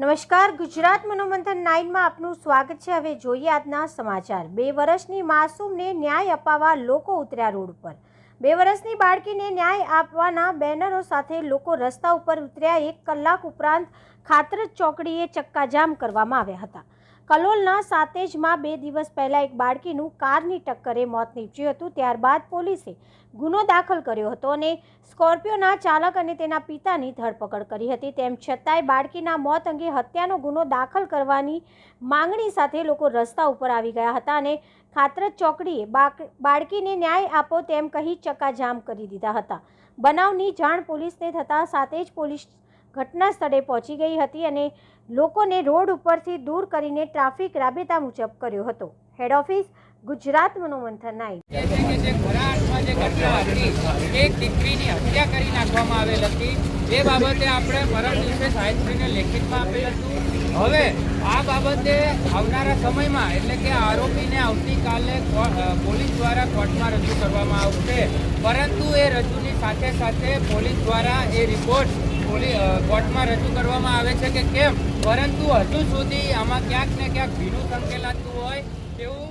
નમસ્કાર, ગુજરાત મનોમંથન નાઇનમાં આપનું સ્વાગત છે. હવે જોઈએ આજના સમાચાર. બે વર્ષની માસૂમને ન્યાય અપાવવા લોકો ઉતર્યા રોડ પર. બે વર્ષની બાળકીને ન્યાય આપવાના બેનરો સાથે લોકો રસ્તા ઉપર ઉતર્યા. એક કલાક ઉપરાંત ખાતરજ ચોકડીએ ચક્કાજામ કરવામાં આવ્યા હતા. કલોલના સાતેજમાં બે દિવસ પહેલાં એક બાળકીનું કારની ટક્કરે મોત નીપજ્યું હતું. ત્યારબાદ પોલીસે ગુનો દાખલ કર્યો હતો અને સ્કોર્પિયોના ચાલક અને તેના પિતાની ધરપકડ કરી હતી. તેમ છતાંય બાળકીના મોત અંગે હત્યાનો ગુનો દાખલ કરવાની માંગણી સાથે લોકો રસ્તા ઉપર આવી ગયા હતા અને ખાતરજ ચોકડીએ બાળકીને ન્યાય આપો તેમ કહી ચક્કાજામ કરી દીધા હતા. બનાવની જાણ પોલીસને થતાં સાથે જ પોલીસ ઘટના સ્થળે પહોંચી ગઈ હતી અને લોકોને રોડ ઉપરથી દૂર કરીને ટ્રાફિક રાબેતા મુજબ કર્યો હતો. હેડ ઓફિસ ગુજરાત મનોમંથન નાઈ એક દીકરીની હત્યા કરી નાખવામાં આવેલ હતી. એ બાબતે આપણે પરમ દિવસે સાહેબશ્રીને લેખિતમાં આપેલ હતું. હવે આ બાબતે આવનારા સમયમાં, એટલે કે આરોપીને આવતીકાલે પોલીસ દ્વારા કોર્ટમાં રજૂ કરવામાં આવશે. પરંતુ એ રજૂની સાથે સાથે પોલીસ દ્વારા એ રિપોર્ટ કોર્ટમાં રજૂ કરવામાં આવે છે કે કેમ? પરંતુ હજુ સુધી આમાં ક્યાંક ને ક્યાંક ભીનું સંકેલાતું હોય તેવું